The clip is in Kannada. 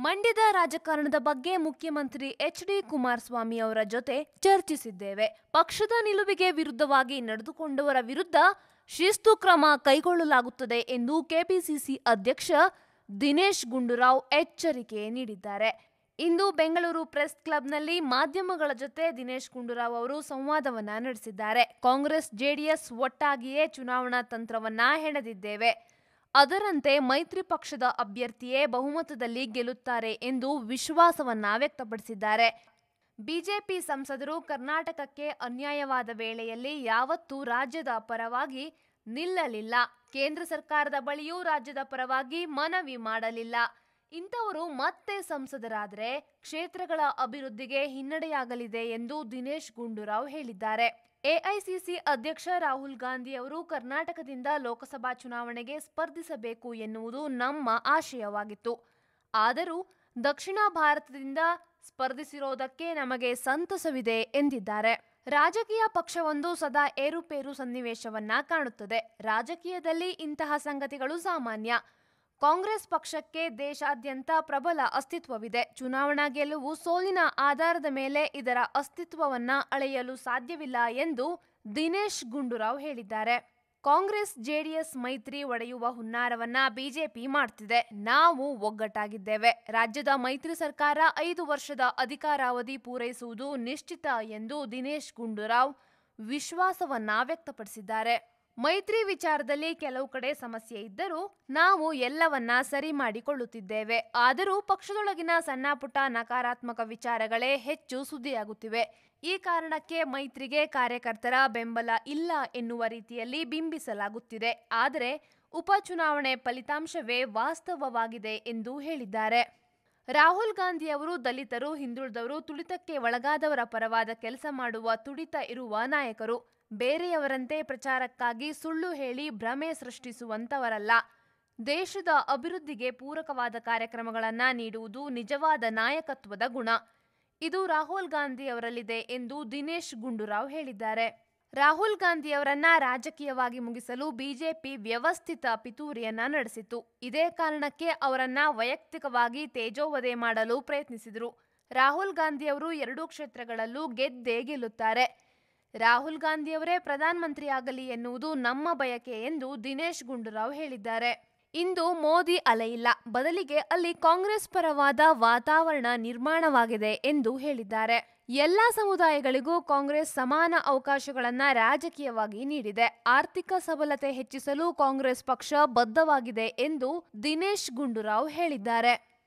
ಮಂಡ್ಯದ ರಾಜಕಾರಣದ ಬಗ್ಗೆ ಮುಖ್ಯಮಂತ್ರಿ ಎಚ್ ಡಿ ಕುಮಾರಸ್ವಾಮಿ ಅವರ ಜೊತೆ ಚರ್ಚಿಸಿದ್ದೇವೆ. ಪಕ್ಷದ ನಿಲುವಿಗೆ ವಿರುದ್ಧವಾಗಿ ನಡೆದುಕೊಂಡವರ ವಿರುದ್ಧ ಶಿಸ್ತು ಕ್ರಮ ಕೈಗೊಳ್ಳಲಾಗುತ್ತದೆ ಎಂದು ಕೆಪಿಸಿಸಿ ಅಧ್ಯಕ್ಷ ದಿನೇಶ್ ಗುಂಡೂರಾವ್ ಎಚ್ಚರಿಕೆ ನೀಡಿದ್ದಾರೆ. ಇಂದು ಬೆಂಗಳೂರು ಪ್ರೆಸ್ ಕ್ಲಬ್ನಲ್ಲಿ ಮಾಧ್ಯಮಗಳ ಜೊತೆ ದಿನೇಶ್ ಗುಂಡೂರಾವ್ ಅವರು ಸಂವಾದವನ್ನ ನಡೆಸಿದ್ದಾರೆ. ಕಾಂಗ್ರೆಸ್, ಜೆಡಿಎಸ್ ಒಟ್ಟಾಗಿಯೇ ಚುನಾವಣಾ ತಂತ್ರವನ್ನ ಹೆಣೆದಿದ್ದೇವೆ. ಅದರಂತೆ ಮೈತ್ರಿ ಪಕ್ಷದ ಅಭ್ಯರ್ಥಿಯೇ ಬಹುಮತದಲ್ಲಿ ಗೆಲ್ಲುತ್ತಾರೆ ಎಂದು ವಿಶ್ವಾಸವನ್ನ ವ್ಯಕ್ತಪಡಿಸಿದ್ದಾರೆ. ಬಿಜೆಪಿ ಸಂಸದರು ಕರ್ನಾಟಕಕ್ಕೆ ಅನ್ಯಾಯವಾದ ವೇಳೆಯಲ್ಲಿ ಯಾವತ್ತೂ ರಾಜ್ಯದ ಪರವಾಗಿ ನಿಲ್ಲಲಿಲ್ಲ. ಕೇಂದ್ರ ಸರ್ಕಾರದ ಬಳಿಯೂ ರಾಜ್ಯದ ಪರವಾಗಿ ಮನವಿ ಮಾಡಲಿಲ್ಲ. ಇಂಥವರು ಮತ್ತೆ ಸಂಸದರಾದರೆ ಕ್ಷೇತ್ರಗಳ ಅಭಿವೃದ್ಧಿಗೆ ಹಿನ್ನಡೆಯಾಗಲಿದೆ ಎಂದು ದಿನೇಶ್ ಗುಂಡೂರಾವ್ ಹೇಳಿದ್ದಾರೆ. ಎಐಸಿಸಿ ಅಧ್ಯಕ್ಷ ರಾಹುಲ್ ಗಾಂಧಿ ಅವರು ಕರ್ನಾಟಕದಿಂದ ಲೋಕಸಭಾ ಚುನಾವಣೆಗೆ ಸ್ಪರ್ಧಿಸಬೇಕು ಎನ್ನುವುದು ನಮ್ಮ ಆಶಯವಾಗಿತ್ತು. ಆದರೂ ದಕ್ಷಿಣ ಭಾರತದಿಂದ ಸ್ಪರ್ಧಿಸಿರೋದಕ್ಕೆ ನಮಗೆ ಸಂತಸವಿದೆ ಎಂದಿದ್ದಾರೆ. ರಾಜಕೀಯ ಪಕ್ಷವೊಂದು ಸದಾ ಏರುಪೇರು ಸನ್ನಿವೇಶವನ್ನ ಕಾಣುತ್ತದೆ. ರಾಜಕೀಯದಲ್ಲಿ ಇಂತಹ ಸಂಗತಿಗಳು ಸಾಮಾನ್ಯ. ಕಾಂಗ್ರೆಸ್ ಪಕ್ಷಕ್ಕೆ ದೇಶಾದ್ಯಂತ ಪ್ರಬಲ ಅಸ್ತಿತ್ವವಿದೆ. ಚುನಾವಣಾ ಗೆಲುವು ಸೋಲಿನ ಆಧಾರದ ಮೇಲೆ ಇದರ ಅಸ್ತಿತ್ವವನ್ನ ಅಳೆಯಲು ಸಾಧ್ಯವಿಲ್ಲ ಎಂದು ದಿನೇಶ್ ಗುಂಡೂರಾವ್ ಹೇಳಿದ್ದಾರೆ. ಕಾಂಗ್ರೆಸ್ ಜೆಡಿಎಸ್ ಮೈತ್ರಿ ಒಡೆಯುವ ಹುನ್ನಾರವನ್ನ ಬಿಜೆಪಿ ಮಾಡ್ತಿದೆ. ನಾವು ಒಗ್ಗಟ್ಟಾಗಿದ್ದೇವೆ. ರಾಜ್ಯದ ಮೈತ್ರಿ ಸರ್ಕಾರ ಐದು ವರ್ಷದ ಅಧಿಕಾರಾವಧಿ ಪೂರೈಸುವುದು ನಿಶ್ಚಿತ ಎಂದು ದಿನೇಶ್ ಗುಂಡೂರಾವ್ ವಿಶ್ವಾಸವನ್ನ ವ್ಯಕ್ತಪಡಿಸಿದ್ದಾರೆ. ಮೈತ್ರಿ ವಿಚಾರದಲ್ಲಿ ಕೆಲವು ಕಡೆ ಸಮಸ್ಯೆ ಇದ್ದರೂ ನಾವು ಎಲ್ಲವನ್ನ ಸರಿ ಮಾಡಿಕೊಳ್ಳುತ್ತಿದ್ದೇವೆ. ಆದರೂ ಪಕ್ಷದೊಳಗಿನ ಸಣ್ಣ ಪುಟ್ಟ ನಕಾರಾತ್ಮಕ ವಿಚಾರಗಳೇ ಹೆಚ್ಚು ಸುದ್ದಿಯಾಗುತ್ತಿವೆ. ಈ ಕಾರಣಕ್ಕೆ ಮೈತ್ರಿಗೆ ಕಾರ್ಯಕರ್ತರ ಬೆಂಬಲ ಇಲ್ಲ ಎನ್ನುವ ರೀತಿಯಲ್ಲಿ ಬಿಂಬಿಸಲಾಗುತ್ತಿದೆ. ಆದರೆ ಉಪಚುನಾವಣೆ ಫಲಿತಾಂಶವೇ ವಾಸ್ತವವಾಗಿದೆ ಎಂದು ಹೇಳಿದ್ದಾರೆ. ರಾಹುಲ್ ಗಾಂಧಿ ಅವರು ದಲಿತರು, ಹಿಂದುಳಿದವರು, ತುಳಿತಕ್ಕೆ ಒಳಗಾದವರ ಪರವಾದ ಕೆಲಸ ಮಾಡುವ ತುಡಿತ ಇರುವ ನಾಯಕರು. ಬೇರೆಯವರಂತೆ ಪ್ರಚಾರಕ್ಕಾಗಿ ಸುಳ್ಳು ಹೇಳಿ ಭ್ರಮೆ ಸೃಷ್ಟಿಸುವಂತವರಲ್ಲ. ದೇಶದ ಅಭಿವೃದ್ಧಿಗೆ ಪೂರಕವಾದ ಕಾರ್ಯಕ್ರಮಗಳನ್ನು ನೀಡುವುದು ನಿಜವಾದ ನಾಯಕತ್ವದ ಗುಣ. ಇದು ರಾಹುಲ್ ಗಾಂಧಿ ಅವರಲ್ಲಿದೆ ಎಂದು ದಿನೇಶ್ ಗುಂಡೂರಾವ್ ಹೇಳಿದ್ದಾರೆ. ರಾಹುಲ್ ಗಾಂಧಿಯವರನ್ನ ರಾಜಕೀಯವಾಗಿ ಮುಗಿಸಲು ಬಿಜೆಪಿ ವ್ಯವಸ್ಥಿತ ಪಿತೂರಿಯನ್ನ ನಡೆಸಿತು ಇದೇ ಕಾರಣಕ್ಕೆ ಅವರನ್ನ ವೈಯಕ್ತಿಕವಾಗಿ ತೇಜೋವಧೆ ಮಾಡಲು ಪ್ರಯತ್ನಿಸಿದರು. ರಾಹುಲ್ ಗಾಂಧಿಯವರು ಎರಡೂ ಕ್ಷೇತ್ರಗಳಲ್ಲೂ ಗೆದ್ದೇ ಗೆಲ್ಲುತ್ತಾರೆ. ರಾಹುಲ್ ಗಾಂಧಿಯವರೇ ಪ್ರಧಾನಮಂತ್ರಿಯಾಗಲಿ ಎನ್ನುವುದು ನಮ್ಮ ಬಯಕೆ ಎಂದು ದಿನೇಶ್ ಗುಂಡೂರಾವ್ ಹೇಳಿದ್ದಾರೆ. ಇಂದು ಮೋದಿ ಅಲೆಯಿಲ್ಲ ಬದಲಿಗೆ ಅಲ್ಲಿ ಕಾಂಗ್ರೆಸ್ ಪರವಾದ ವಾತಾವರಣ ನಿರ್ಮಾಣವಾಗಿದೆ ಎಂದು ಹೇಳಿದ್ದಾರೆ. ಎಲ್ಲ ಸಮುದಾಯಗಳಿಗೂ ಕಾಂಗ್ರೆಸ್ ಸಮಾನ ಅವಕಾಶಗಳನ್ನ ರಾಜಕೀಯವಾಗಿ ನೀಡಿದೆ. ಆರ್ಥಿಕ ಸಬಲತೆ ಹೆಚ್ಚಿಸಲು ಕಾಂಗ್ರೆಸ್ ಪಕ್ಷ ಬದ್ಧವಾಗಿದೆ ಎಂದು ದಿನೇಶ್ ಗುಂಡೂರಾವ್ ಹೇಳಿದ್ದಾರೆ.